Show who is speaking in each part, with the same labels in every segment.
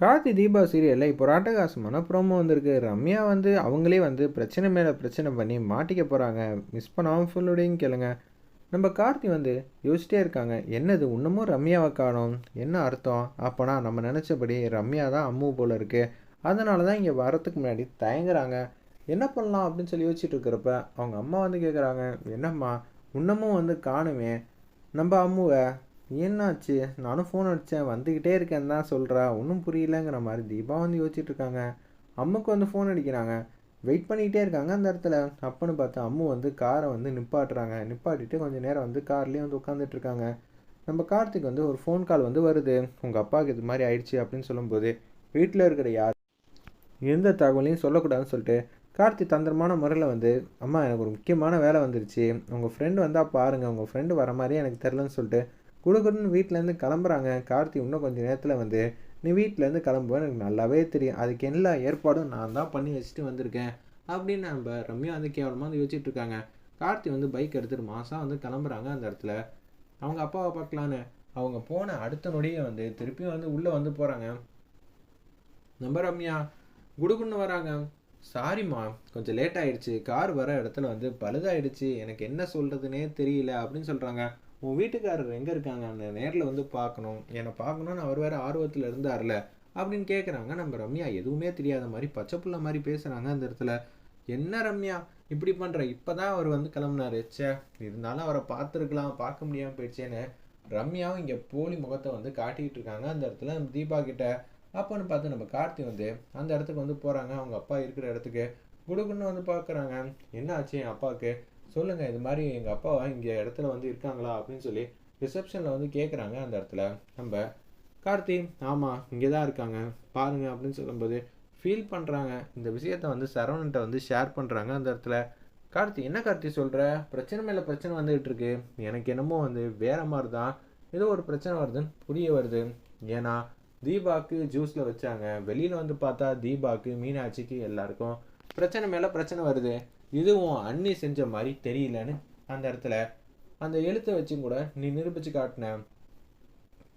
Speaker 1: கார்த்தி தீபா சீரியலில் இப்போ ராட்டகாசு மனப்புறமும் ப்ரோமோ வந்திருக்கு. ரம்யா வந்து அவங்களே வந்து பிரச்சனை மேலே பிரச்சனை பண்ணி மாட்டிக்க போகிறாங்க மிஸ் பண்ணாமல் ஃபுல்லுடையும் கேளுங்க. நம்ம கார்த்தி வந்து யோசிச்சிட்டே இருக்காங்க. என்னது இன்னமும் ரம்யாவை காணும்? என்ன அர்த்தம்? அப்போனா நம்ம நினச்சபடி ரம்யா தான் அம்மு போல் இருக்குது அதனால தான் இங்கே வரத்துக்கு முன்னாடி தயங்குறாங்க. என்ன பண்ணலாம் அப்படின்னு சொல்லி யோசிச்சுட்டு இருக்கிறப்ப அவங்க அம்மா வந்து கேட்குறாங்க என்னம்மா இன்னமும் வந்து காணுமே? நம்ம அம்முவை என்னாச்சு? நானும் ஃபோன் அடித்தேன் வந்துக்கிட்டே இருக்கேன் தான் சொல்கிறா ஒன்றும் புரியலங்கிற மாதிரி தீபா வந்து யோசிச்சுட்டு இருக்காங்க அம்முக்கு வந்து ஃபோன் அடிக்கிறாங்க. வெயிட் பண்ணிக்கிட்டே இருக்காங்க அந்த இடத்துல. அப்பன்னு பார்த்து அம்மு வந்து காரை வந்து நிப்பாட்டுறாங்க. நிப்பாட்டிட்டு கொஞ்சம் நேரம் வந்து கார்லேயே வந்து உட்காந்துட்டு இருக்காங்க நம்ம கார்த்திக் வந்து ஒரு ஃபோன் கால் வந்து வருது. உங்கள் அப்பாவுக்கு இது மாதிரி ஆயிடுச்சு அப்படின்னு சொல்லும்போது வீட்டில் இருக்கிற யார் எந்த தகவலையும் சொல்லக்கூடாதுன்னு சொல்லிட்டு கார்த்தி தந்திரமான முறையில் வந்து அம்மா எனக்கு ஒரு முக்கியமான வேலை வந்துருச்சு. உங்கள் ஃப்ரெண்டு வந்தால் பாருங்கள் உங்கள் ஃப்ரெண்டு வர மாதிரியே எனக்கு தெரிலன்னு சொல்லிட்டு குடுகுடுன்னு வீட்டிலேருந்து கிளம்புறாங்க. கார்த்தி இன்னும் கொஞ்சம் நேரத்தில் வந்து நீ வீட்டிலேருந்து கிளம்புவேன் எனக்கு நல்லாவே தெரியும். அதுக்கு எல்லா ஏற்பாடும் நான் தான் பண்ணி வச்சுட்டு வந்திருக்கேன். அப்படின்னு நம்ம ரம்யா வந்து கேவலமாக வந்து யோசிச்சுட்டு இருக்காங்க. கார்த்தி வந்து பைக் எடுத்துகிட்டு மாதம் வந்து கிளம்புறாங்க அந்த இடத்துல. அவங்க அப்பாவை பார்க்கலான்னு. அவங்க போன அடுத்த நொடியை வந்து திருப்பியும் வந்து உள்ளே வந்து போகிறாங்க நம்ம ரம்யா குடுகுன்னு வராங்க. சாரிம்மா கொஞ்சம் லேட் ஆயிடுச்சு. கார் வர இடத்துல வந்து பழுதாயிடுச்சு. எனக்கு என்ன சொல்கிறதுனே தெரியல. அப்படின்னு சொல்கிறாங்க உன் வீட்டுக்காரர் எங்கே இருக்காங்க? அந்த நேரில் வந்து பார்க்கணும். என்னை பார்க்கணுன்னு அவர் வேறு ஆர்வத்தில் இருந்தார்ல அப்படின்னு கேட்குறாங்க நம்ம ரம்யா எதுவுமே தெரியாத மாதிரி பச்சை புள்ள மாதிரி பேசுகிறாங்க அந்த இடத்துல. என்ன ரம்யா? இப்படி பண்ணுற இப்போ தான் அவர் வந்து கிளம்புனாரு. ச்சே இருந்தாலும் அவரை பார்த்துருக்கலாம் பார்க்க முடியாமல் போயிடுச்சேன்னு ரம்யாவும் இங்கே போலி முகத்தை வந்து காட்டிக்கிட்டு இருக்காங்க அந்த இடத்துல நம்ம தீபா கிட்ட. அப்போன்னு பார்த்து நம்ம கார்த்தி வந்து அந்த இடத்துக்கு வந்து போகிறாங்க அவங்க அப்பா இருக்கிற இடத்துக்கு குடுக்குன்னு வந்து பார்க்குறாங்க. என்ன ஆச்சு என் அப்பாவுக்கு? சொல்லுங்கள் இது மாதிரி எங்கள் அப்பா இங்கே இடத்துல வந்து இருக்காங்களா அப்படின்னு சொல்லி ரிசப்ஷனில் வந்து கேட்குறாங்க அந்த இடத்துல. நம்ம கார்த்தி ஆமாம் இங்கே தான் இருக்காங்க. பாருங்க அப்படின்னு சொல்லும்போது ஃபீல் பண்ணுறாங்க இந்த விஷயத்த வந்து சரவணன்ட்ட வந்து ஷேர் பண்ணுறாங்க அந்த இடத்துல. கார்த்தி என்ன கார்த்தி சொல்கிற பிரச்சனை மேலே பிரச்சனை வந்துகிட்டு இருக்கு. எனக்கு என்னமோ வந்து வேறு மாதிரி தான் ஏதோ ஒரு பிரச்சனை வருதுன்னு புரிய வருது. ஏன்னா தீபாவுக்கு ஜூஸில் வச்சாங்க. வெளியில் வந்து பார்த்தா தீபாவுக்கு மீனாட்சிக்கு எல்லாருக்கும் பிரச்சனை மேலே பிரச்சனை வருது. இதுவும் அண்ணி செஞ்ச மாதிரி தெரியலன்னு அந்த இடத்துல அந்த எழுத்தை வச்சும் கூட நீ நிரூபிச்சு காட்டின.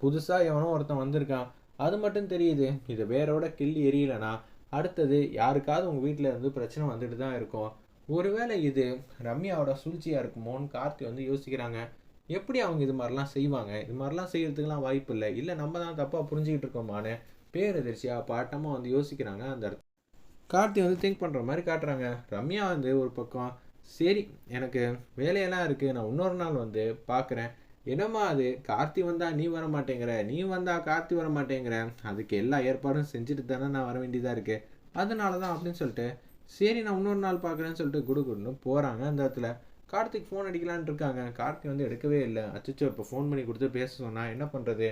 Speaker 1: புதுசாக எவனோ ஒருத்தன் வந்திருக்கான். அது மட்டும் தெரியுது. இது வேரோட கிள்ளி எரியலைனா அடுத்தது யாருக்காவது உங்கள் வீட்டில் இருந்து பிரச்சனை வந்துட்டு தான் இருக்கும். ஒருவேளை இது ரம்யாவோட சூழ்ச்சியாக இருக்குமோன்னு கார்த்தி வந்து யோசிக்கிறாங்க. எப்படி அவங்க இது மாதிரிலாம் செய்வாங்க? இது மாதிரிலாம் செய்கிறதுக்கெலாம் வாய்ப்பு இல்லை. இல்லை நம்ம தான் தப்பாக புரிஞ்சுக்கிட்டு இருக்கோமான்னு பேரதிர்ச்சியாக பாட்டமாக வந்து யோசிக்கிறாங்க அந்த இடத்துல. கார்த்தி வந்து திங்க் பண்ணுற மாதிரி காட்டுறாங்க. ரம்யா வந்து ஒரு பக்கம் சரி எனக்கு வேலையெல்லாம் இருக்குது நான் இன்னொரு நாள் வந்து பார்க்குறேன் என்னம்மா அது? கார்த்தி வந்தால் நீ வர மாட்டேங்கிற நீ வந்தால் கார்த்தி வர மாட்டேங்கிற அதுக்கு எல்லா ஏற்பாடும் செஞ்சுட்டு தானே நான் வர வேண்டியதாக இருக்குது அதனால தான் அப்படின்னு சொல்லிட்டு சரி நான் இன்னொரு நாள் பார்க்குறேன்னு சொல்லிட்டு குடு குடுன்னு போகிறாங்க அந்த இடத்துல. கார்த்திக் ஃபோன் அடிக்கலான்னு இருக்காங்க. கார்த்தி வந்து எடுக்கவே இல்லை. அச்சச்சோ இப்போ ஃபோன் பண்ணி கொடுத்து பேச சொன்னால் என்ன பண்ணுறது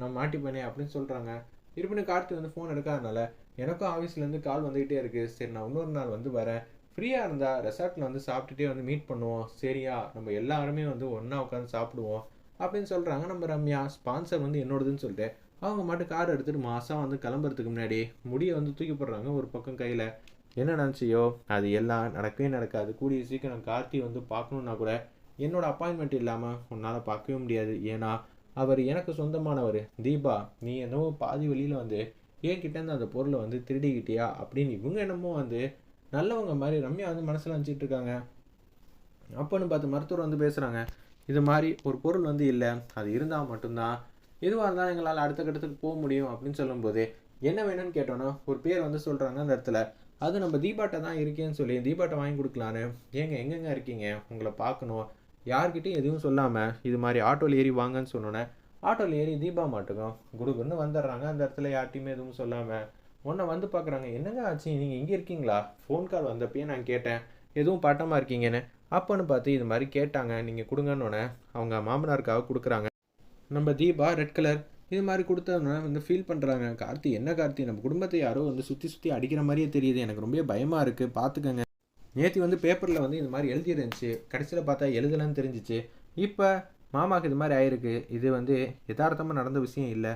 Speaker 1: நான் மாட்டிப்பேனே அப்படின்னு சொல்கிறாங்க இருப்பினும் கார்த்தி வந்து ஃபோன் எடுக்காதனால எனக்கும் ஆஃபீஸ்லேருந்து கால் வந்துக்கிட்டே இருக்குது சரி நான் இன்னொரு நாள் வந்து வரேன். ஃப்ரீயாக இருந்தால் ரெசார்ட்டில் வந்து சாப்பிட்டுட்டே வந்து மீட் பண்ணுவோம். சரியா நம்ம எல்லாருமே வந்து ஒன்றா உட்காந்து சாப்பிடுவோம் அப்படின்னு சொல்கிறாங்க நம்ம ரம்யா ஸ்பான்சர் வந்து என்னோடதுன்னு சொல்லிட்டு அவங்க மட்டும் கார் எடுத்துகிட்டு மாதம் வந்து கிளம்புறதுக்கு முன்னாடி முடியை வந்து தூக்கி போடுறாங்க ஒரு பக்கம் கையில். என்ன நினச்சியோ அது எல்லாம் நடக்கவே நடக்காது. கூடிய சீக்கிரம் கார்த்தி வந்து பார்க்கணுன்னா கூட என்னோடய அப்பாயின்மெண்ட் இல்லாமல் உன்னால் பார்க்கவே முடியாது. ஏன்னா அவர் எனக்கு சொந்தமானவர். தீபா நீ என்னவோ பாதி வழியில் வந்து என்கிட்டேருந்து அந்த பொருளை வந்து திருடிக்கிட்டியா? அப்படின்னு இவங்க என்னமோ வந்து நல்லவங்க மாதிரி ரம்யா வந்து மனசில் நினச்சிட்டு இருக்காங்க அப்போன்னு பார்த்து மருத்துவர் வந்து பேசுகிறாங்க இது மாதிரி ஒரு பொருள் வந்து இல்லை. அது இருந்தால் மட்டும்தான் எதுவாக இருந்தாலும் எங்களால் அடுத்த கட்டத்துக்கு போக முடியும் அப்படின்னு சொல்லும்போது என்ன வேணும்னு கேட்டோன்னா ஒரு பேர் வந்து சொல்கிறாங்க அந்த இடத்துல. அது நம்ம தீபாட்டை தான் இருக்கேன்னு சொல்லி தீபாட்டை வாங்கி கொடுக்கலான்னு. ஏங்க எங்கெங்க இருக்கீங்க? உங்களை பார்க்கணும். யார்கிட்டையும் எதுவும் சொல்லாமல் இது மாதிரி ஆட்டோவில் ஏறி வாங்கன்னு சொன்னோன்னே ஆட்டோவில் ஏறி தீபா மாட்டுக்கும் குடுகுன்னு வந்துடுறாங்க. அந்த இடத்துல யார்ட்டையுமே எதுவும் சொல்லாமல் உன்னை வந்து பார்க்குறாங்க என்னங்க ஆச்சு? நீங்கள் இங்கே இருக்கீங்களா? ஃபோன் கால் வந்தப்பயே நான் கேட்டேன். எதுவும் பட்டமாக இருக்கீங்கன்னு. அப்போன்னு பார்த்து இது மாதிரி கேட்டாங்க. நீங்கள் கொடுங்கன்னொன்னே அவங்க மாமனாருக்காக கொடுக்குறாங்க. நம்ம தீபா ரெட் கலர் இது மாதிரி கொடுத்தோன்னே வந்து ஃபீல் பண்ணுறாங்க கார்த்தி என்ன கார்த்தி? நம்ம குடும்பத்தை யாரோ வந்து சுற்றி சுற்றி அடிக்கிற மாதிரியே தெரியுது. எனக்கு ரொம்ப பயமாக இருக்குது பார்த்துக்கங்க நேற்று வந்து பேப்பரில் வந்து இது மாதிரி எழுதியிருந்துச்சு. கடைசியில் பார்த்தா எழுதலைன்னு தெரிஞ்சிச்சு. இப்போ மாமாவுக்கு இது மாதிரி ஆயிருக்கு. இது வந்து யதார்த்தமாக நடந்த விஷயம் இல்லை.